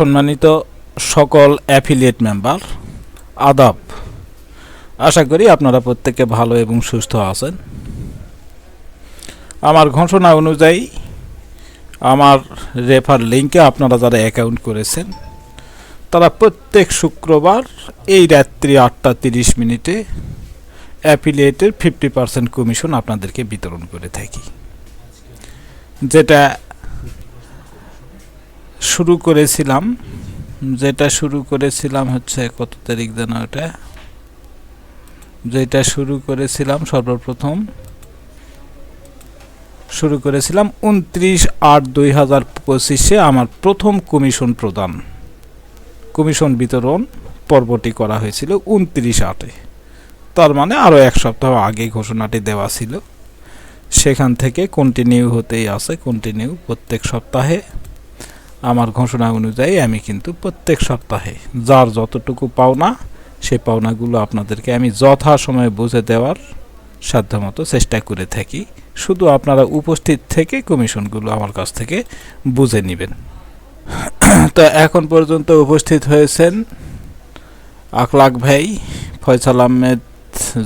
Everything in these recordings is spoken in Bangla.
সম্মানিত সকল অ্যাফিলিয়েট মেম্বার আদাব। আশা করি আপনারা প্রত্যেকে ভালো এবং সুস্থ আছেন। আমার ঘোষণা অনুযায়ী আমার রেফার লিঙ্কে আপনারা যারা অ্যাকাউন্ট করেছেন, তারা প্রত্যেক শুক্রবার এই রাত্রি আটটা তিরিশ মিনিটে অ্যাফিলিয়েটের ফিফটি পার্সেন্ট কমিশন আপনাদেরকে বিতরণ করে থাকি। যেটা শুরু করেছিলাম। যেটা শুরু করেছিলাম হচ্ছে, কত তারিখ যেন ওটা? যেটা শুরু করেছিলাম সর্বপ্রথম, শুরু করেছিলাম উনত্রিশ আট দুই হাজার পঁচিশে আমার প্রথম কমিশন প্রদান। কমিশন বিতরণ পর্বটি করা হয়েছিল উনত্রিশ আটে। তার মানে আরও এক সপ্তাহ আগে ঘোষণাটি দেওয়া ছিল। সেখান থেকে কন্টিনিউ হতেই আছে কন্টিনিউ প্রত্যেক সপ্তাহে। আমার ঘোষণা অনুযায়ী আমি কিন্তু প্রত্যেক সপ্তাহে যার যতটুকু পাওনা সেই পাওনাগুলো আপনাদেরকে আমি যথা সময়ে বুঝে দেওয়ার সাধ্যমতো চেষ্টা করে থাকি। শুধু আপনারা উপস্থিত থেকে কমিশনগুলো আমার কাছ থেকে বুঝে নেবেন। তো এখন পর্যন্ত উপস্থিত হয়েছেন আকলাক ভাই, ফয়সাল আহমেদ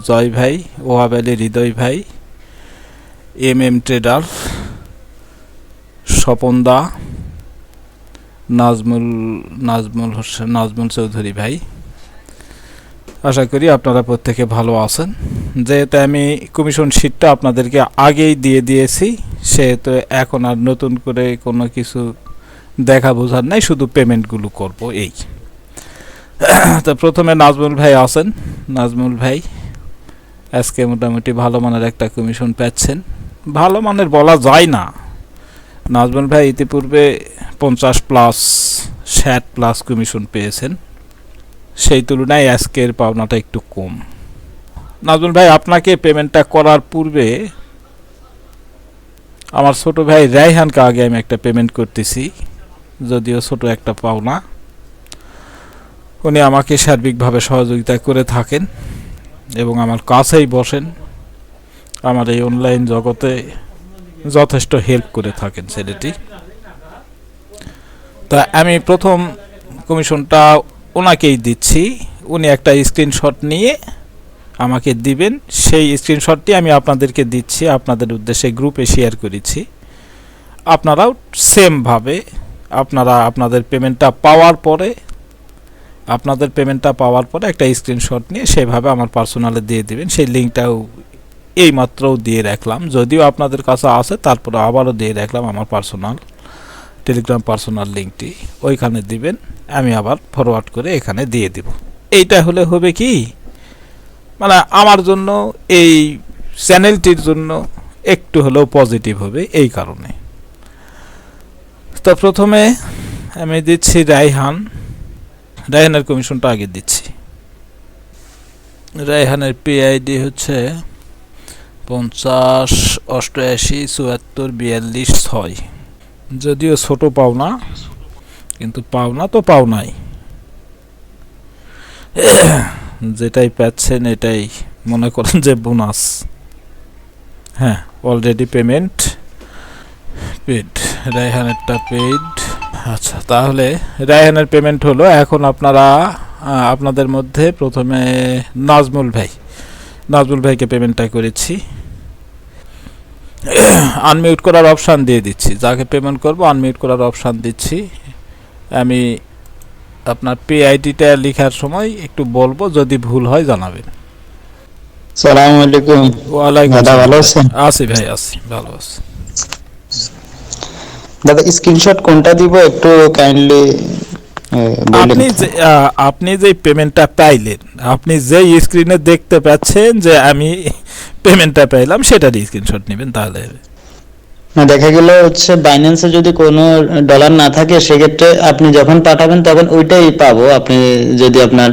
জয় ভাই, ওহাব আলী হৃদয় ভাই, এম এম ট্রেডার, স্বপন দা নাজমুল নাজমুল হোসেন নাজমুল চৌধুরী ভাই। আশা করি আপনারা প্রত্যেকে ভালো আছেন। যেহেতু আমি কমিশন শিটটা আপনাদেরকে আগেই দিয়ে দিয়েছি, সেহেতু এখন আর নতুন করে কোনো কিছু দেখা বোঝার নাই, শুধু পেমেন্টগুলো করব এই। তো প্রথমে নাজমুল ভাই আছেন। নাজমুল ভাই, আজকে মোটামুটি ভালো মানের একটা কমিশন পাচ্ছেন ভালো মানের বলা যায় না। নাজমুল ভাই, ইতিপূর্বে পঞ্চাশ প্লাস ষাট প্লাস কমিশন পেয়েছেন। সেই তুলনায় আজকের পাওনাটা একটু কম। নাজমুল ভাই, আপনাকে পেমেন্টটা করার পূর্বে আমার ছোট ভাই রায়হানকে আগে আমি একটা পেমেন্ট করতেছি, যদিও ছোট একটা পাওনা। উনি আমাকে সার্বিকভাবে সহযোগিতা করে থাকেন এবং আমার কাছেই বসেন। আমার এই অনলাইন জগতে যথেষ্ট হেল্প করে থাকেন ছেলেটি। তা আমি প্রথম কমিশনটা ওনাকেই দিচ্ছি। উনি একটা স্ক্রিনশট নিয়ে আমাকে দিবেন। সেই স্ক্রিনশটটি আমি আপনাদেরকে দিচ্ছি, আপনাদের উদ্দেশ্যে গ্রুপে শেয়ার করেছি। আপনারাও সেমভাবে আপনারা আপনাদের পেমেন্টটা পাওয়ার পরে, আপনাদের পেমেন্টটা পাওয়ার পরে একটা স্ক্রিনশট নিয়ে সেভাবে আমার পার্সোনালে দিয়ে দিবেন। সেই লিঙ্কটাও এই মাত্রও দিয়ে রাখলাম। যদিও আপনাদের কাছে আছে, তারপরে আবারও দিয়ে রাখলাম আমার পার্সোনাল টেলিগ্রাম পার্সোনাল লিঙ্কটি ওইখানে দিবেন, আমি আবার ফরওয়ার্ড করে এখানে দিয়ে দিব। এইটা হলে হবে কি? মানে আমার জন্য, এই চ্যানেলটির জন্য একটু হলেও পজিটিভ হবে এই কারণে। তো প্রথমে আমি দিচ্ছি রায়হান। রায়হানের কমিশনটা আগে দিচ্ছি। রায়হানের পিআইডি হচ্ছে পঞ্চাশ, অষ্টআশি, চুয়াত্তর, বিয়াল্লিশ, ছয়। যদিও ছোট পাওনা কিন্তু পাওনা তো পাওনাই যেটাই পাচ্ছেন এটাই, মনে করেন যে বোনাস। হ্যাঁ অলরেডি পেমেন্ট পেড রায়হানেরটা পেড আচ্ছা তাহলে রায়হানের পেমেন্ট হলো, এখন আপনারা আপনাদের মধ্যে প্রথমে নাজমুল ভাই, নাজমুল ভাইকে পেমেন্টটা করেছি। আনমিউট করার অপশান দিয়ে দিচ্ছি। যাকে পেমেন্ট করব আনমিউট করার অপশান দিচ্ছি। আমি আপনার পে আইডিটা লেখার সময় একটু বলব যদি ভুল হয় জানাবেন। সালাম আলাইকুম। ওয়ালাইকুম দাদা ভালো আছেন? আছি ভাই আছি ভালো আছি। দাদা স্ক্রিনশট কোনটা দিব? একটু কাইন্ডলি আপনি যে আপনি যে পেমেন্টটা পাইলেন আপনি যে স্ক্রিনে দেখতে পাচ্ছেন যে আমি পেমেন্টটা পাইলাম সেটার স্ক্রিনশট নেবেন তাহলে। না দেখা গেল হচ্ছে বাইন্যান্সে যদি কোনো ডলার না থাকে সেক্ষেত্রে আপনি যখন পাঠাবেন তখন ওইটাই পাবো। আপনি যদি আপনার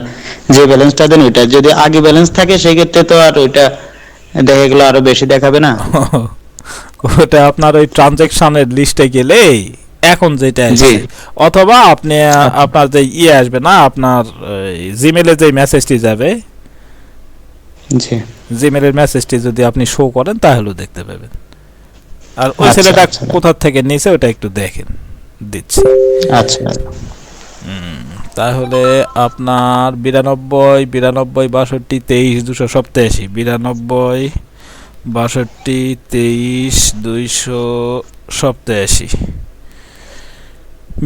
যে ব্যালেন্সটা দেন ওইটা যদি আগে ব্যালেন্স থাকে সেক্ষেত্রে তো আর ওইটা দেখা গেল আরও বেশি দেখাবে না। ওটা আপনার ওই ট্রানজেকশনের লিস্টে গেলে এখন যেটা জি। অথবা আপনি আপনার যে ইয়ে আসবে না আপনার জিমেলে যে মেসেজটি যাবে। জি। জিমেলের মেসেজটি যদি আপনি শো করেন তাহলেও দেখতে পাবেন। আর ওই আচ্ছা, ছেলেটা আচ্ছা। কোথা থেকে নিয়েছে ওটা একটু দেখেন দিচ্ছি। আচ্ছা তাহলে আপনার বিরানব্বই বিরানব্বই বাষট্টি তেইশ দুশো সপ্তাশি বিরানব্বই বাষট্টি তেইশ দুইশো সপ্তাশি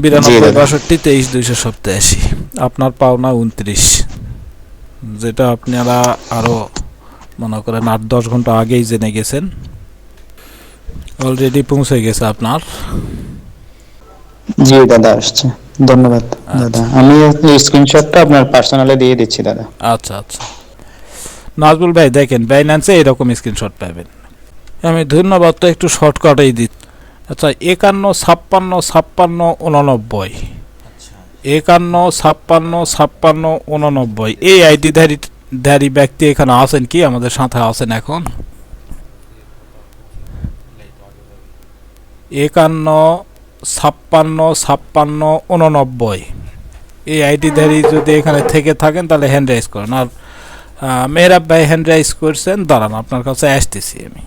বিরানব্বই বাষট্টি তেইশ দুইশো সপ্তাশি আপনার পাওনা উনত্রিশ। যেটা আপনারা আরও মনে করেন আট দশ ঘণ্টা আগেই জেনে গেছেন। অলরেডি পৌঁছে গেছে আপনার। জি দাদা আসছে। ধন্যবাদ দাদা। আমি স্ক্রিনশটটা আপনার পার্সোনালে দিয়ে দিচ্ছি দাদা। আচ্ছা আচ্ছা। নাজবুল ভাই দেখেন বাইন্যান্সে এরকম স্ক্রিনশট পাবেন। আমি ধন্যবাদটা একটু শর্টকাটেই দিই। আচ্ছা একান্ন ছাপ্পান্ন ছাপ্পান্ন উননব্বই একান্ন ছাপ্পান্ন ছাপ্পান্ন উননব্বই এই আইডি ধারী ব্যক্তি এখানে আছেন কি? আমাদের সাথে আছেন এখন। একান্ন ছাপ্পান্ন ছাপ্পান্ন উননব্বই এই আইডি ধারী যদি এখানে থেকে থাকেন তাহলে হ্যান্ড রাইজ করেন। আর আহ, মেহরাব ভাই হ্যান্ড রাইজ করছেন দাঁড়ান আপনার কাছে আসতেছি আমি।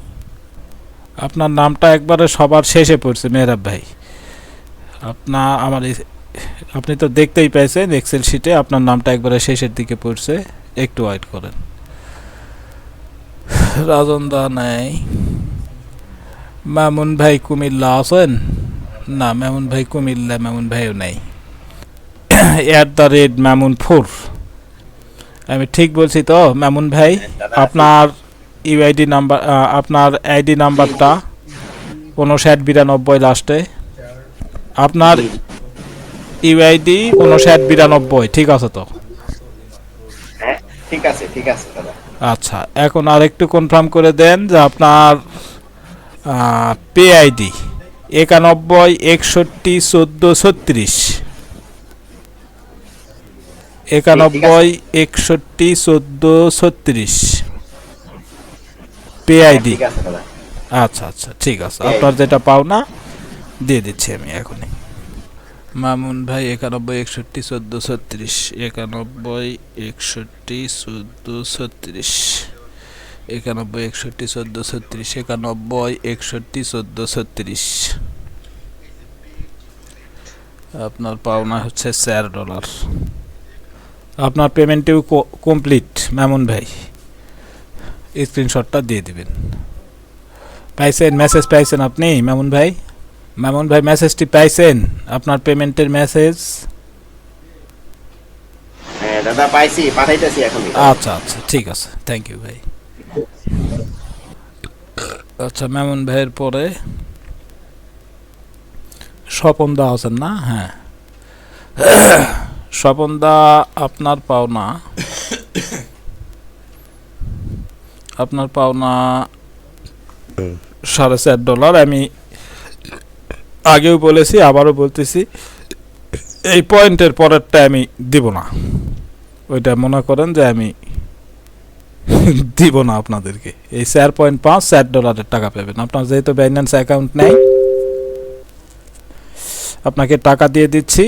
আপনার নামটা একবারে সবার শেষে পড়ছে মেহরাব ভাই আপনার আমার আপনি তো দেখতেই পাইছেন এক্সেল শিটে আপনার নামটা একবারে শেষের দিকে পড়ছে। একটু ওয়েট করেন। রাজন দা নাই। মামুন ভাই কুমিল্লা আছেন? না, মামুন ভাই কুমিল্লা, মামুন ভাইও নাই। At the rate Mamun four আমি ঠিক বলছি তো, মামুন ভাই, আপনার ইউআইডি নাম্বার আপনার আইডি নাম্বারটা উনষাট বিরানব্বই লাস্টে আপনার ইউআইডি উনষাট বিরানব্বই, ঠিক আছে তো? ঠিক আছে ঠিক আছে দাদা। আচ্ছা এখন আর একটু কনফার্ম করে দেন যে আপনার পে আইডি একানব্বই একষট্টি চোদ্দ ছত্রিশ। একানব্বই একষট্টি চোদ্দ ছত্রিশ। পে আইডি ঠিক আচ্ছা আচ্ছা ঠিক আছে। আপনার যেটা পাও না দিয়ে দিচ্ছি আমি এখনই। মামুন ভাই, একানব্বই, একষট্টি, চোদ্দ, ছত্রিশ। একানব্বই, একষট্টি, চোদ্দ, ছত্রিশ। একানব্বই, একষট্টি, চোদ্দ, ছত্রিশ। একানব্বই, একষট্টি, চোদ্দ, ছত্রিশ। আপনার পাওনা হচ্ছে চার ডলার। আপনার পেমেন্টটিও কমপ্লিট, মামুন ভাই। স্ক্রিনশটটা দিয়ে দিবেন। পাইছেন? মেসেজ পাইছেন আপনি, মামুন ভাই? মামুন ভাই মেসেজটি পাইছেন? আপনার পেমেন্টের মেসেজ হ্যাঁ দাদা পাইছি পাঠাইতেছি এখন। আচ্ছা আচ্ছা ঠিক আছে। থ্যাংক ইউ ভাই। আচ্ছা মামুন ভাইয়ের পরে স্বপন দা আছেন না? হ্যাঁ। স্বপন দা আপনার পাওনা। আপনার পাওনা সাড়ে চার ডলার। আমি আগেও বলেছি আবারও বলতেছি এই পয়েন্টের পরেরটা আমি দিব না। ওইটা মনে করেন যে আমি দিব না আপনাদেরকে। এই চার পয়েন্ট পাঁচ চার ডলারের টাকা পাবেন। আপনার যেহেতু বাইন্যান্স অ্যাকাউন্ট নেই আপনাকে টাকা দিয়ে দিচ্ছি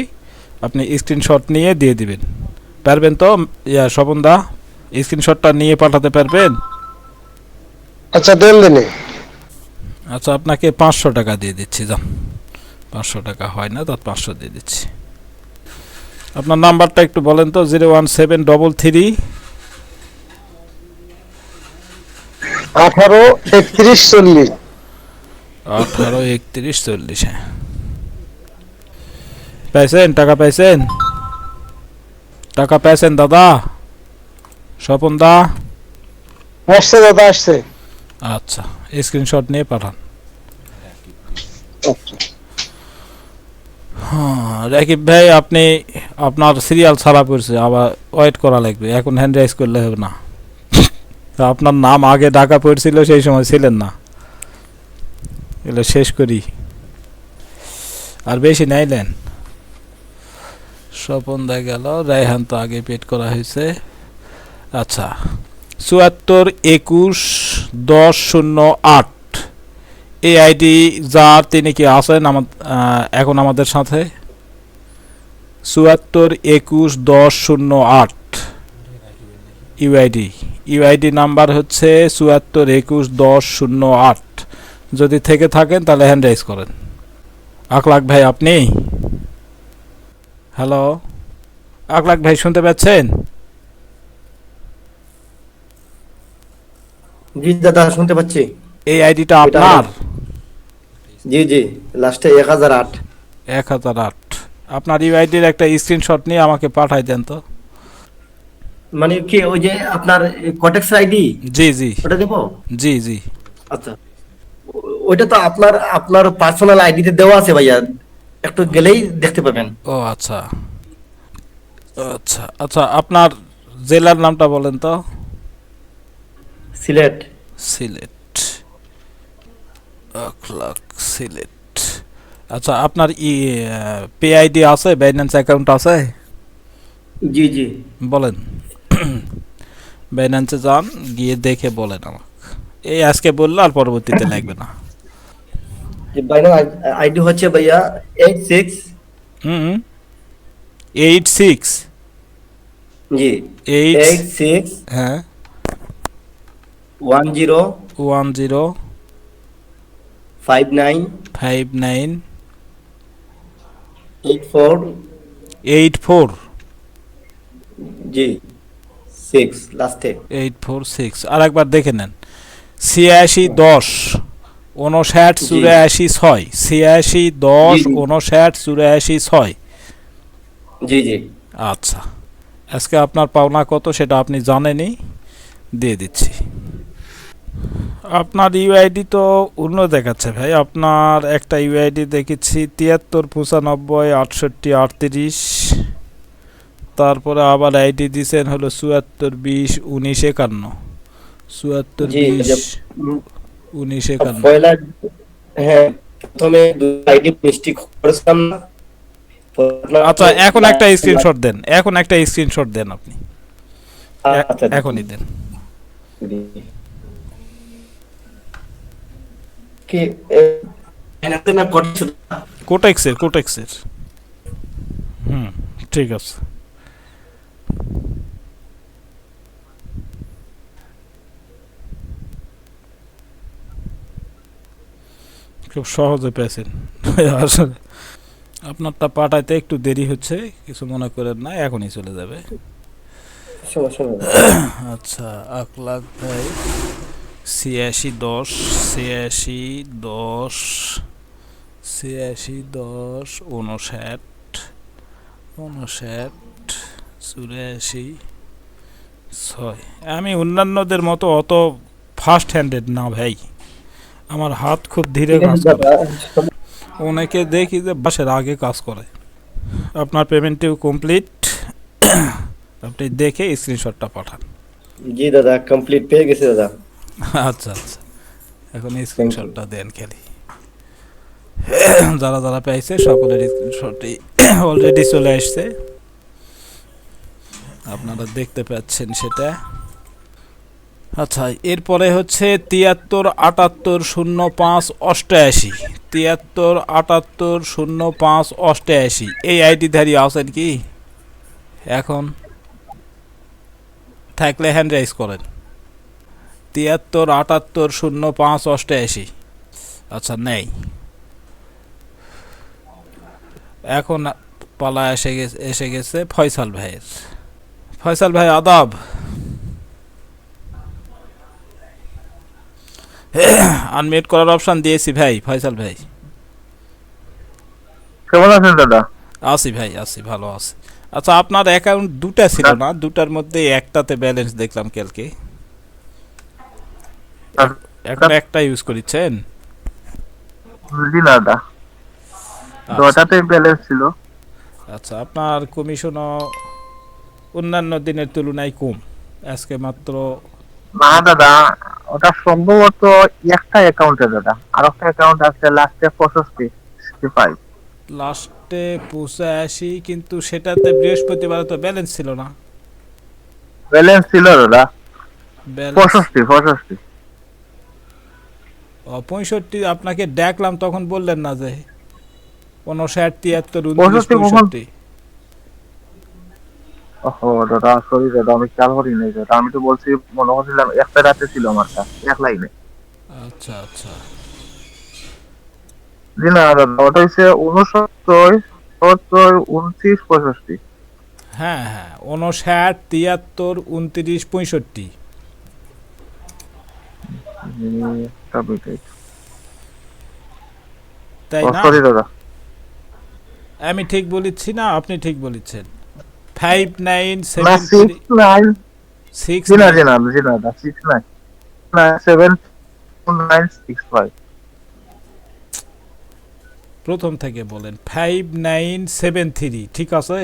আপনি স্ক্রিনশট নিয়ে দিয়ে দিবেন। পারবেন তো ইয়া স্বপন দা স্ক্রিনশটটা নিয়ে পাঠাতে পারবেন? আচ্ছা দেন দিনে। আচ্ছা আপনাকে পাঁচশো টাকা দিয়ে দিচ্ছি যান। পাঁচশো টাকা হয় না তার পাঁচশো দিয়ে দিচ্ছি। আপনার নাম্বারটা একটু বলেন তো zero one seven double three. আঠারো একত্রিশ চল্লিশ। আঠারো একত্রিশ চল্লিশ হ্যাঁ। পাইছেন? টাকা পাইছেন? টাকা পাইছেন দাদা? স্বপন দা? আসছে দাদা আসছে। আচ্ছা স্ক্রিনশট নিয়ে পাঠান। হ্যাঁ, রাকিব ভাই আপনি আপনার সিরিয়াল ছাড়া পড়ছে আবার ওয়েট করা লাগবে। এখন হ্যান্ড রাইজ করলে হবে না। আপনার নাম আগে ডাকা পড়ছিল সেই সময় ছিলেন না। এগুলো শেষ করি। আর বেশি নাইলেন স্বপন দা গেল রায়হান তো আগে পেড করা হয়েছে। আচ্ছা চুয়াত্তর একুশ দশ শূন্য আট। এই আইডি যার তিনি কি আছেন? আমার এখন আমাদের সাথে। চুয়াত্তর একুশ দশ শূন্য আট ইউআইডি। ইউআইডি নাম্বার হচ্ছে চুয়াত্তর একুশ দশ শূন্য আট। যদি থেকে থাকেন তাহলে হ্যান্ড রাইজ করেন। আখলাখ ভাই আপনি? হ্যালো আকলাক ভাই শুনতে পাচ্ছেন? জি দাদা শুনতে পাচ্ছি। এই আইডিটা আপনার। জি জি। লাস্টে এক হাজার আট। এক হাজার আট। আপনার ইউআইডির একটা স্ক্রিনশট নিয়ে আমাকে পাঠাই দেন তো। মানে কি ওই যে আপনার কটেক্স আইডি জি জি। ওটা দেবো? জি জি। আচ্ছা। ওইটা তো আপনার আপনার পার্সোনাল আইডিতে দেওয়া আছে ভাইয়া। একটু গেলেই দেখতে পাবেন। ও আচ্ছা। আচ্ছা আচ্ছা আপনার জেলার নামটা বলেন তো। সিলেট। সিলেট। আখলাক সিলেট। আচ্ছা আপনার ই পে আইডি আছে বাইন্যান্স অ্যাকাউন্ট আছে? জি জি। বলেন। বাইন্যান্সে যান গিয়ে দেখে বলেন আমাকে। এই আজকে বললে আর পরবর্তীতে লাগবে না। বাইনাল আইডি হচ্ছে ভাইয়া এইট সিক্স। হুম এইট সিক্স। জি। Eight six. হ্যাঁ। One zero. One zero. Five nine five nine eight four eight four জি সিক্স লাস্টে এইট ফোর সিক্স আর একবার দেখে নেন। ছিয়াশি দশ উনষাট। চুরাশি ছয়। ছিয়াশি দশ। উনষাট চুরাশি ছয়। জি জি। আচ্ছা। আজকে আপনার পাওনা কত সেটা আপনি জানেনই। দিয়ে দিচ্ছি। আপনার ইউআইডি তো অন্য দেখাচ্ছে ভাই। আপনার একটা ইউআইডি দেখেছি তিয়াত্তর পঁচানব্বই আটষট্টি আটত্রিশ। তারপরে আবার আইডি দিয়েছেন হলো চুয়াত্তর বিশ উনিশ একান্ন। চুয়াত্তর বিশ উনিশ একান্ন। হ্যাঁ প্রথমে আইডি মিস্টেক করেছিলাম না। আচ্ছা এখন একটা স্ক্রিনশট দেন। এখন একটা স্ক্রিনশট দেন আপনি। আচ্ছা এখনই দেন। কি? কোটেক্সের কোটেক্সের হুম ঠিক আছে। খুব সহজে পেয়েছেন। আসলে আপনারটা পাঠাইতে একটু দেরি হচ্ছে কিছু মনে করেন না এখনই চলে যাবে। আচ্ছা এক লাখ ভাই। ছিয়াশি দশ ছিয়াশি দশ ছিয়াশি দশ উনষাট উনষাট চুরাশি ছয়। আমি অন্যান্যদের মতো অত ফার্স্ট হ্যান্ডেড না ভাই। আমার হাত খুব ধীরে কাজ করে। অনেকে দেখি যে বাসের আগে কাজ করে। আপনার পেমেন্টটিও কমপ্লিট আপনি দেখে স্ক্রিনশটটা পাঠান। জি দাদা কমপ্লিট পেয়ে গেছে দাদা। আচ্ছা আচ্ছা। এখন স্ক্রিনশটটা দেন খালি। যারা যারা পেয়েছে সকলের স্ক্রিনশটই অলরেডি চলে আসছে। আপনারা দেখতে পাচ্ছেন সেটা। আচ্ছা এরপরে হচ্ছে তিয়াত্তর আটাত্তর শূন্য পাঁচ অষ্টআশি তিয়াত্তর আটাত্তর শূন্য পাঁচ অষ্টআশি এই আইডিধারী আছেন কি? এখন থাকলে হ্যান্ড রাইজ করেন। তিয়াত্তর আটাত্তর শূন্য পাঁচ অষ্টআশি আচ্ছা নেই। এখন পালা এসে গেছে এসে গেছে ফয়সাল ভাইয়ের। ফয়সাল ভাই আদাব। আনমিউট করার অপশন দিয়েছি ভাই ফয়সাল ভাই। কেমন আছেন দাদা? আছি ভাই আছি ভালো আছি। আচ্ছা আপনার অ্যাকাউন্ট দুটা ছিল না দুটার মধ্যে একটাতে ব্যালেন্স দেখলাম কালকে। এখন একটা ইউজ করেছেন জি না। ব্যালেন্স ছিল। আচ্ছা আপনার কমিশনও অন্যান্য দিনের তুলনায় কম। আজকে মাত্র না দাদা ওটা সম্ভবত একটা অ্যাকাউন্টে দাদা। আর একটা অ্যাকাউন্ট আছে লাস্টে সিক্সটি ফাইভ লাস্টে পঁচাশি কিন্তু সেটাতে বৃহস্পতিবার তো ব্যালেন্স ছিল না। ব্যালেন্স ছিল দাদা। ব্যালেন্স পঁয়ষট্টি পঁয়ষট্টি আপনাকে দেখলাম তখন বললেন না যে উনষাট তিয়াত্তর উনত্রিশ পঁয়ষট্টি? দাদা সরি দাদা আমি খেয়াল করি নাই দাদা। আমি তো বলছি মনে করছিলাম একটা রাতে ছিল আমার এক লাইনে। আচ্ছা আচ্ছা। জি না দাদা ওটা হচ্ছে উনসত্তর সত্তর উনত্রিশ পঁয়ষট্টি। হ্যাঁ হ্যাঁ উনষাট তিয়াত্তর উনত্রিশ পঁয়ষট্টি। একটা তাই না? সরি দাদা। আমি ঠিক বলেছি না আপনি ঠিক বলেছেন। Five nine seven six nine six জি না জি না জি না six nine nine seven nine six five প্রথম থেকে বলেন। ফাইভ নাইন সেভেন থ্রি ঠিক আছে?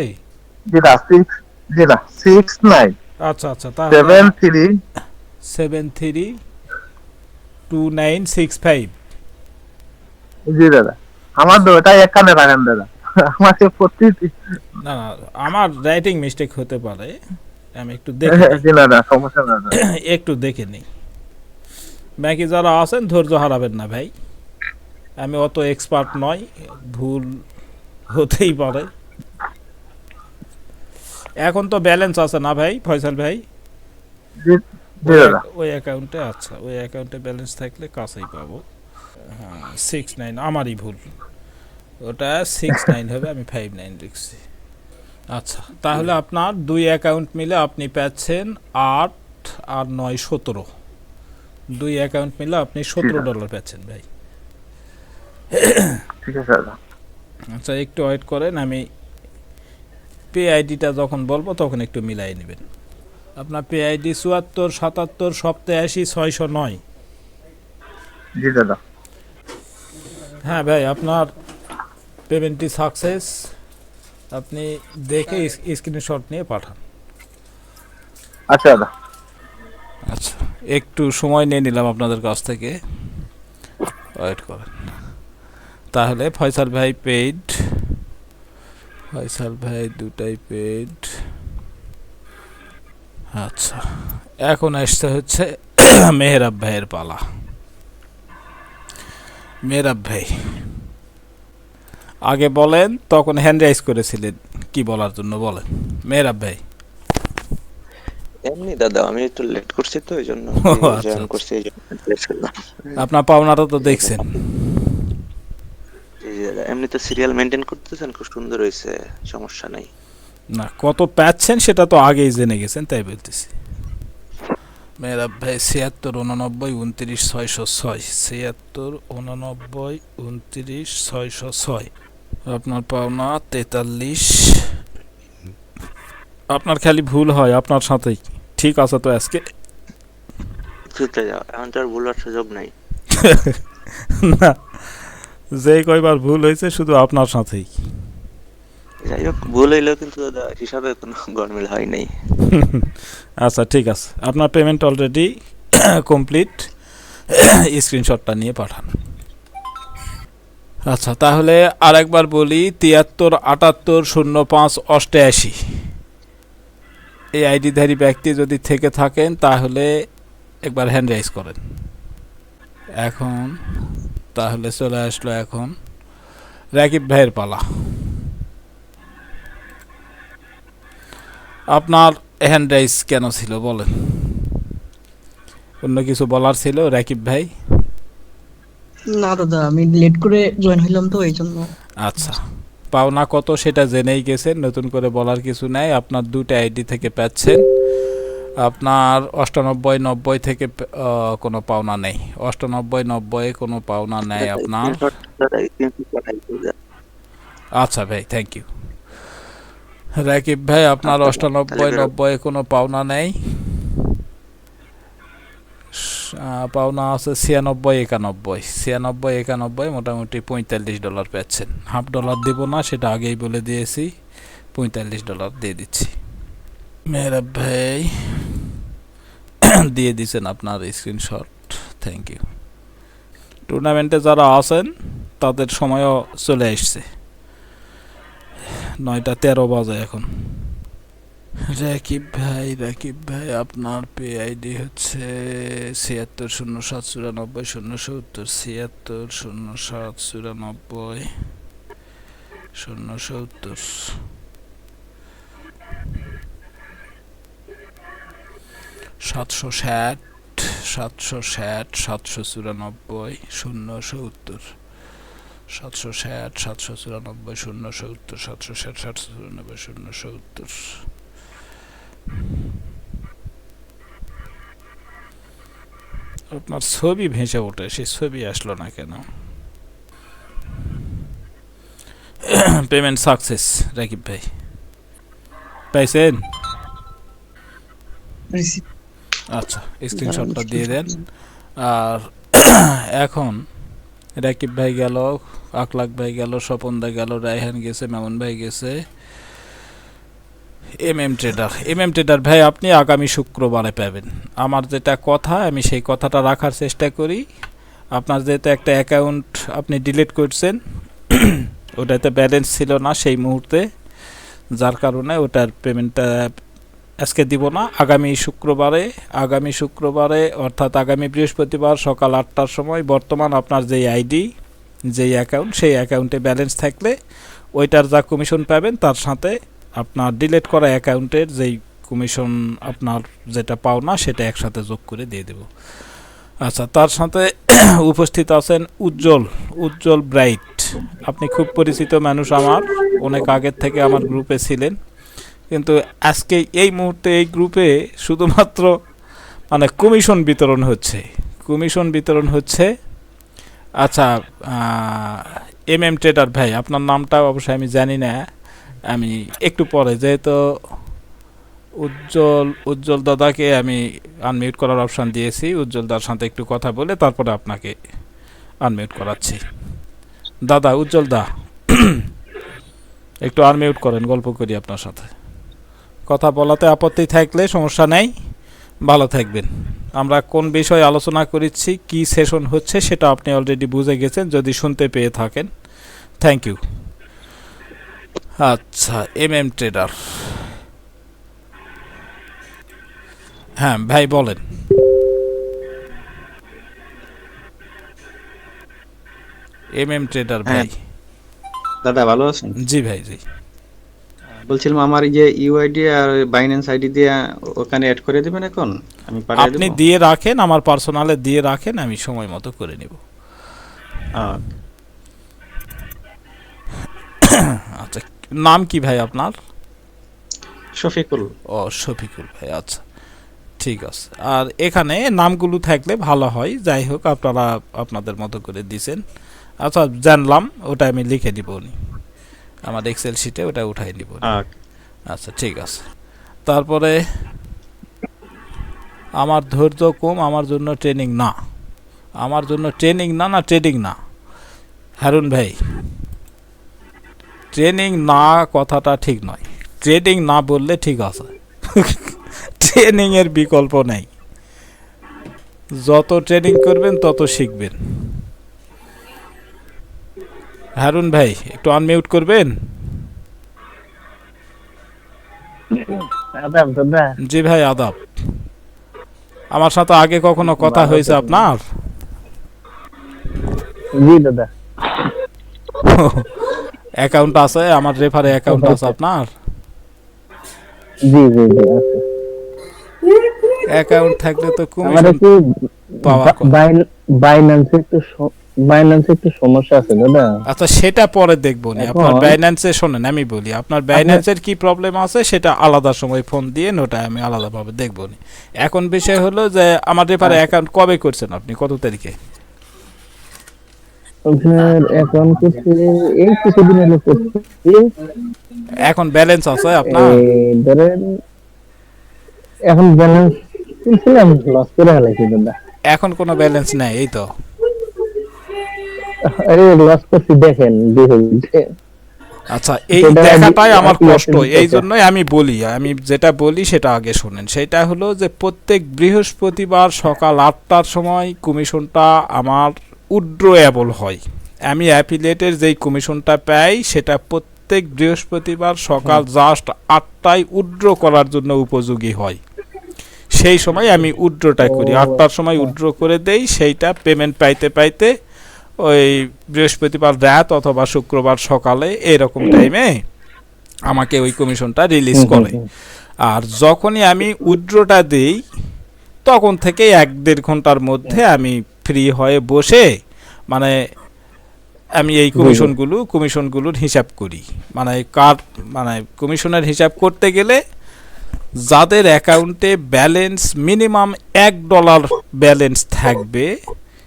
জি না সিক্স জি না সিক্স নাইন আচ্ছা আচ্ছা তাহলে seven three seven three two nine six five জি দাদা আমার ওটাই এক কানে রাখেন দাদা। আমাকে প্রতিটি না না আমার রাইটিং মিস্টেক হতে পারে। আমি একটু দেখে না না সমস্যা না একটু দেখে নিই। বাকি যারা আছেন ধৈর্য হারাবেন না ভাই। আমি অত এক্সপার্ট নই ভুল হতেই পারে। এখন তো ব্যালেন্স আছে না ভাই ফয়সাল ভাই? ওই- অ্যাকাউন্টে আচ্ছা ওই অ্যাকাউন্টে ব্যালেন্স থাকলে কাছেই পাবো। হ্যাঁ সিক্স নাইন আমারই ভুল। ওটা সিক্স নাইন হবে আমি ফাইভ নাইন লিখছি। আচ্ছা তাহলে আপনার দুই অ্যাকাউন্ট মিলে আপনি পাচ্ছেন আট আর নয় সতেরো। দুই অ্যাকাউন্ট মিলে আপনি সতেরো ডলার পাচ্ছেন ভাই। আচ্ছা একটু ওয়েট করেন আমি পে আইডিটা যখন বলব তখন একটু মিলাই নেবেন। আপনার পে আইডি চুয়াত্তর সাতাত্তর সপ্তাশি ছয়শো নয়। জি দাদা। হ্যাঁ ভাই আপনার পেমেন্টটি সাকসেস। আপনি দেখে স্ক্রিনশট নিয়ে পাঠান। আচ্ছা দাদা। আচ্ছা একটু সময় নিয়ে নিলাম আপনাদের কাছ থেকে। ওয়েট করেন। তাহলে ফয়সাল ভাই পেইড ফয়সাল ভাই দুটাই পেইড আচ্ছা এখন আসতে হচ্ছে মেহরাব ভাইয়ের পালা। মেহরাব ভাই আগে বলেন তখন হ্যান্ড রাইজ করেছিলেন কি বলার জন্য বলেন? মেহরাব ভাই। এমনি দাদা আমি একটু লেট করছি তো এই জন্য আচ্ছা, জয়েন আচ্ছা। করছি এই জন্য late আপনার পাওনাটা তো দেখছেন। এমনি তো সিরিয়াল মেনটেন করতেছেন খুব সুন্দর হয়েছে সমস্যা নাই। না কত পাচ্ছেন সেটা তো আগেই জেনে গেছেন তাই বলতেছি। মেয়েরা ভাই ছিয়াত্তর উননব্বই উনত্রিশ ছয়শো ছয়। ছিয়াত্তর উননব্বই উনত্রিশ ছয়শো ছয়। আপনার পাওনা তেতাল্লিশ। আপনার খালি ভুল হয় আপনার সাথেই। ঠিক আছে তো আজকে? ছুটে যাও এখন তো আর ভুলার সুযোগ নাই। না যে কয়বার ভুল হয়েছে শুধু আপনার সাথেই। যাই হোক ভুল হইলেও কিন্তু দাদা, হিসাবে কোনো গরমিল হয় নাই। আচ্ছা ঠিক আছে। আপনার পেমেন্ট অলরেডি কমপ্লিট স্ক্রিনশটটা নিয়ে পাঠান। আচ্ছা তাহলে আরেকবার বলি, তিয়াত্তর, আটাত্তর, শূন্য পাঁচ, অষ্টআশি। এই আইডিধারী ব্যক্তি যদি থেকে থাকেন, তাহলে একবার হ্যান্ড রাইজ করেন। এখন, তাহলে চলে আসলো এখন রাকিব ভাইয়ের পালা। আপনার হ্যান্ড রাইজ কেন ছিল বলেন? অন্য কিছু বলার ছিল রাকিব ভাই? না দাদা আমি লেট করে জয়েন হইলাম তো এই জন্য আচ্ছা। পাওনা কত সেটা জেনেই গেছেন নতুন করে বলার কিছু নাই। আপনার দুটো আইডি থেকে পাচ্ছেন। আপনার অষ্টানব্বই নব্বই থেকে কোনো পাওনা নেই। অষ্টানব্বই নব্বই কোনো পাওনা নেই আপনার। আচ্ছা ভাই থ্যাংক ইউ রাকিব ভাই আপনার আচ্ছা, অষ্টানব্বই নব্বই কোনো পাওনা নেই? পাওনা আছে ছিয়ানব্বই একানব্বই। ছিয়ানব্বই একানব্বই মোটামুটি পঁয়তাল্লিশ ডলার পাচ্ছেন হাফ ডলার দিব না সেটা আগেই বলে দিয়েছি। পঁয়তাল্লিশ ডলার দিয়ে দিচ্ছি। মেহরাব ভাই দিয়ে দিচ্ছেন আপনার স্ক্রিনশট। থ্যাংক ইউ টুর্নামেন্টে যারা আছেন তাদের সময়ও চলে আসছে। নয়টা তেরো বাজে এখন। রাকিব ভাই রাকিব ভাই, আপনার পে আইডি হচ্ছে ছিয়াত্তর শূন্য সাত চুরানব্বই শূন্য সত্তর, ছিয়াত্তর শূন্য সাত চুরানব্বই শূন্য সত্তর। সাতশো ষাট সাতশো ষাট, সাতশো চুরানব্বই শূন্য সত্তর। সাতশো ষাট সাতশো চুরানব্বই শূন্য সত্তর সাতশো ষাট সাতশো চুরানব্বই শূন্য সত্তর আপনার ছবি ভেসে ওঠে সেই ছবি আসলো না কেন? পেমেন্ট সাকসেস রাকিব ভাই। পাইছেন? আচ্ছা স্ক্রিনশটটা দিয়ে দেন। আর এখন রাকিব ভাই গেল, আকলাক ভাই গেল, স্বপন দা গেল, রায়হান গেছে, মামুন ভাই গেছে। M M trader M M trader ভাই, আপনি আগামী শুক্রবারে পাবেন। আমার যেটা কথা, আমি সেই কথাটা রাখার চেষ্টা করি। আপনার যেহেতু একটা অ্যাকাউন্ট আপনি ডিলিট করছেন, ওটাতে ব্যালেন্স ছিল না সেই মুহূর্তে, যার কারণে ওটার পেমেন্টটা আজকে দিব না, আগামী শুক্রবারে আগামী শুক্রবারে, অর্থাৎ আগামী বৃহস্পতিবার সকাল আটটার সময় বর্তমান আপনার যেই আইডি, যেই অ্যাকাউন্ট সেই অ্যাকাউন্টে ব্যালেন্স থাকলে ওইটার যা কমিশন পাবেন তার সাথে আপনার ডিলিট করা অ্যাকাউন্টের যেই কমিশন আপনার যেটা পাওনা সেটা একসাথে যোগ করে দিয়ে দেব। আচ্ছা তার সাথে উপস্থিত আছেন উজ্জ্বল উজ্জ্বল ব্রাইট। আপনি খুব পরিচিত মানুষ আমার, অনেক আগের থেকে আমার গ্রুপে ছিলেন। কিন্তু আজকে এই মুহূর্তে এই গ্রুপে শুধুমাত্র মানে কমিশন বিতরণ হচ্ছে। কমিশন বিতরণ হচ্ছে আচ্ছা এম এম ট্রেডার ভাই, আপনার নামটা অবশ্যই আমি জানি না। আমি একটু পরে, যেহেতু উজ্জ্বল উজ্জ্বল দাদাকে আমি আনমিউট করার অপশান দিয়েছি, উজ্জ্বল দার সাথে একটু কথা বলে তারপরে আপনাকে আনমিউট করাচ্ছি। দাদা, উজ্জ্বল দা, একটু আনমিউট করেন, গল্প করি আপনার সাথে। কথা বলাতে আপত্তি থাকলে সমস্যা নেই। ভালো থাকবেন। আমরা কোন বিষয়ে আলোচনা করেছি কি সেশন হচ্ছে সেটা আপনি অলরেডি বুঝে গেছেন যদি শুনতে পেয়ে থাকেন। থ্যাংক ইউ আচ্ছা এম এম ট্রেডার হ্যাঁ ভাই বলেন। এম এম ট্রেডার ভাই। দাদা ভালো আছেন? জি ভাই জি। বলছিলাম আমার এই যে ইউআইডি আর বাইন্যান্স আইডি দিয়ে ওখানে অ্যাড করে দিবেন এখন? আমি আপনি দিয়ে রাখেন আমার পার্সোনালে দিয়ে রাখেন আমি সময় মতো করে নিব। আচ্ছা নাম কি ভাই আপনার? শফিকুল। ও শফিকুল ভাই আচ্ছা ঠিক আছে। আর এখানে নামগুলো থাকলে ভালো হয় যাই হোক আপনারা আপনাদের মতো করে দিছেন। আচ্ছা জানলাম ওটা আমি লিখে দিব নি আমার এক্সেল শিটে ওটা উঠাই নিব। আচ্ছা ঠিক আছে। তারপরে আমার ধৈর্য কম আমার জন্য ট্রেনিং না। আমার জন্য ট্রেনিং না না ট্রেনিং না। হারুন ভাই ট্রেনিং না কথাটা ঠিক নয়। ট্রেনিং না বললে ঠিক আছে। ট্রেনিংয়ের বিকল্প নেই। যত ট্রেনিং করবেন তত শিখবেন। হারুন ভাই একটু আনমিউট করবেন? জি ভাই আদাব। আমার সাথে আগে কখনো কথা হয়েছে আপনার? জি দাদা। অ্যাকাউন্ট আছে? আমার রেফারে অ্যাকাউন্ট আছে আপনার? জি জি আছে। অ্যাকাউন্ট থাকলে তো কমিশন একটু পাওয়ার বাইন্যান্সে একটু বাইন্যান্সে একটু সমস্যা আছে দাদা। আচ্ছা সেটা পরে দেখব নি। আপনার বাইন্যান্সে শোনেন আমি বলি আপনার বাইন্যান্সের কি প্রবলেম আছে সেটা আলাদা সময় ফোন দিয়ে ওটা আমি আলাদাভাবে দেখব নি। এখন বিষয় হলো যে আমার রেফারে অ্যাকাউন্ট কবে করছেন আপনি? কত তারিখে? আপনার অ্যাকাউন্ট করছে এই কিছুদিন হলো করছে। এখন ব্যালেন্স আছে আপনার? ধরেন এখন ব্যালেন্স তুলছিলাম লস করে ফেলাইছি দাদা। এখন কোনো ব্যালেন্স নেই এই তো। আরে লস করছি দেখেন বিহেভিয়ার আচ্ছা এই দেখাটাই আমি- আমার কষ্ট এই জন্যই আমি বলি আমি যেটা বলি সেটা আগে শোনেন। সেটা হলো যে প্রত্যেক বৃহস্পতিবার সকাল আটটার সময় কমিশনটা আমার উড্রোয়েবল হয়। আমি অ্যাফিলিয়েটের যেই কমিশনটা পাই সেটা প্রত্যেক বৃহস্পতিবার সকাল জাস্ট আটটায় উড্রো করার জন্য উপযোগী হয়। সেই সময় আমি উড্রোটা করি। আটটার সময় উড্রো করে দেই সেইটা পেমেন্ট পাইতে পাইতে ওই বৃহস্পতিবার রাত অথবা শুক্রবার সকালে এরকম টাইমে আমাকে ওই কমিশনটা রিলিজ করে। আর যখনই আমি উইথড্রটা দিই তখন থেকে এক দেড় ঘণ্টার মধ্যে আমি ফ্রি হয়ে বসে মানে আমি এই কমিশনগুলো কমিশনগুলোর হিসাব করি। মানে কার মানে কমিশনের হিসাব করতে গেলে যাদের অ্যাকাউন্টে ব্যালেন্স মিনিমাম এক ডলার ব্যালেন্স থাকবে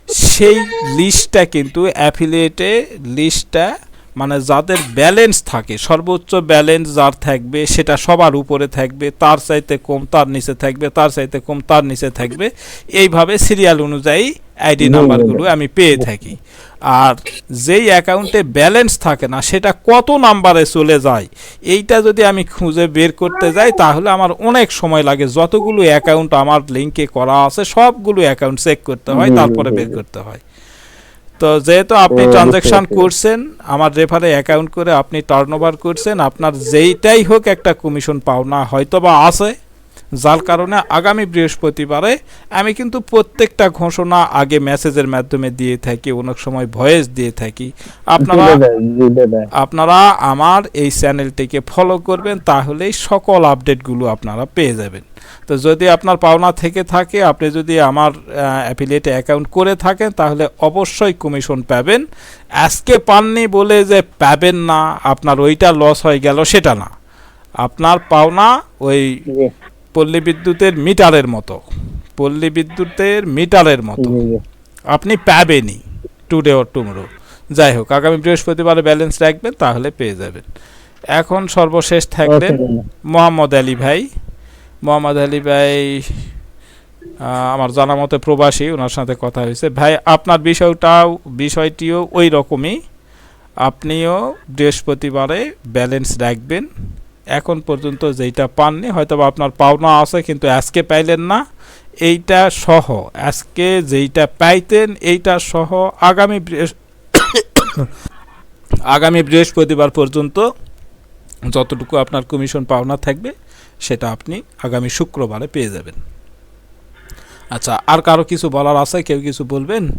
সেই লিস্টটা কিন্তু অ্যাফিলিয়েটে লিস্টটা মানে যাদের ব্যালেন্স থাকে সর্বোচ্চ ব্যালেন্স যার থাকবে সেটা সবার উপরে থাকবে তার চাইতে কম তার নিচে থাকবে তার চাইতে কম তার নিচে থাকবে। এইভাবে সিরিয়াল অনুযায়ী আইডি নাম্বারগুলো আমি পেয়ে থাকি। আর যেই অ্যাকাউন্টে ব্যালেন্স থাকে না সেটা কত নাম্বারে চলে যায় এইটা যদি আমি খুঁজে বের করতে যাই তাহলে আমার অনেক সময় লাগে। যতগুলো অ্যাকাউন্ট আমার লিঙ্কে করা আছে সবগুলো অ্যাকাউন্ট চেক করতে হয় তারপরে বের করতে হয়। তো যেহেতু আপনি ট্রানজ্যাকশন করছেন আমার রেফারে অ্যাকাউন্ট করে আপনি টার্নওভার করছেন আপনার যেইটাই হোক একটা কমিশন পাওনা হয়তো বা আছে যার কারণে আগামী বৃহস্পতিবারে আমি কিন্তু প্রত্যেকটা ঘোষণা আগে মেসেজের মাধ্যমে দিয়ে থাকি অনেক সময় ভয়েস দিয়ে থাকি। আপনারা আপনারা আমার এই চ্যানেলটিকে ফলো করবেন তাহলেই সকল আপডেটগুলো আপনারা পেয়ে যাবেন। তো যদি আপনার পাওনা থেকে থাকে আপনি যদি আমার অ্যাফিলিয়েটে অ্যাকাউন্ট করে থাকেন তাহলে অবশ্যই কমিশন পাবেন। আজকে পাননি বলে যে পাবেন না আপনার ওইটা লস হয়ে গেল সেটা না। আপনার পাওনা ওই পল্লী বিদ্যুতের মিটারের মতো। পল্লী বিদ্যুতের মিটারের মতো। আপনি পাবেনই টুডে অর টুমরো যাই হোক আগামী বৃহস্পতিবারে ব্যালেন্স রাখবেন তাহলে পেয়ে যাবেন। এখন সর্বশেষ থাকলেন মোহাম্মদ আলী ভাই। মোহাম্মদ আলী ভাই আমার জানা মতে প্রবাসী ওনার সাথে কথা হয়েছে। ভাই আপনার বিষয়টাও বিষয়টিও ওই রকমই। আপনিও বৃহস্পতিবারে ব্যালেন্স রাখবেন। এখন পর্যন্ত যেইটা পাননি হয়তো আপনার পাওনা আছে কিন্তু আজকে পাইলেন না, এইটা সহ। আজকে যেইটা পাইতেন, এইটা সহ আগামী আগামী বৃহস্পতিবার পর্যন্ত যতটুকু আপনার কমিশন পাওনা থাকবে, সেটা আপনি আগামী শুক্রবারে পেয়ে যাবেন। আচ্ছা আর কারও কিছু বলার আছে? কেউ কিছু বলবেন?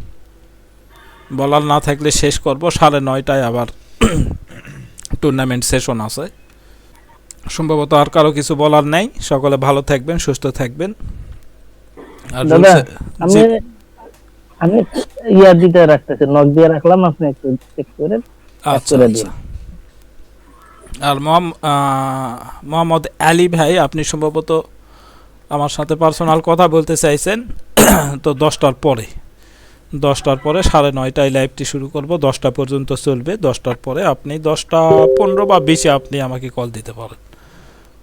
বলার না থাকলে শেষ করব। সাড়ে নয়টায় আবার টুর্নামেন্ট সেশন আছে। সম্ভবত আর কারও কিছু বলার নেই। সকলে ভালো থাকবেন সুস্থ থাকবেন। আর আমি আমি ইয়া দিতে রাখতেছি নক দিয়ে রাখলাম আপনি একটু চেক করেন আচ্ছা আচ্ছা। আর মোহাম্মদ আলী ভাই আপনি সম্ভবত আমার সাথে পার্সোনাল কথা বলতে চাইছেন তো দশটার পরে। দশটার পরে সাড়ে নয়টায় লাইভটি শুরু করব দশটা পর্যন্ত চলবে। দশটার পরে আপনি দশটা পনেরো বা বিশে আপনি আমাকে কল দিতে পারেন।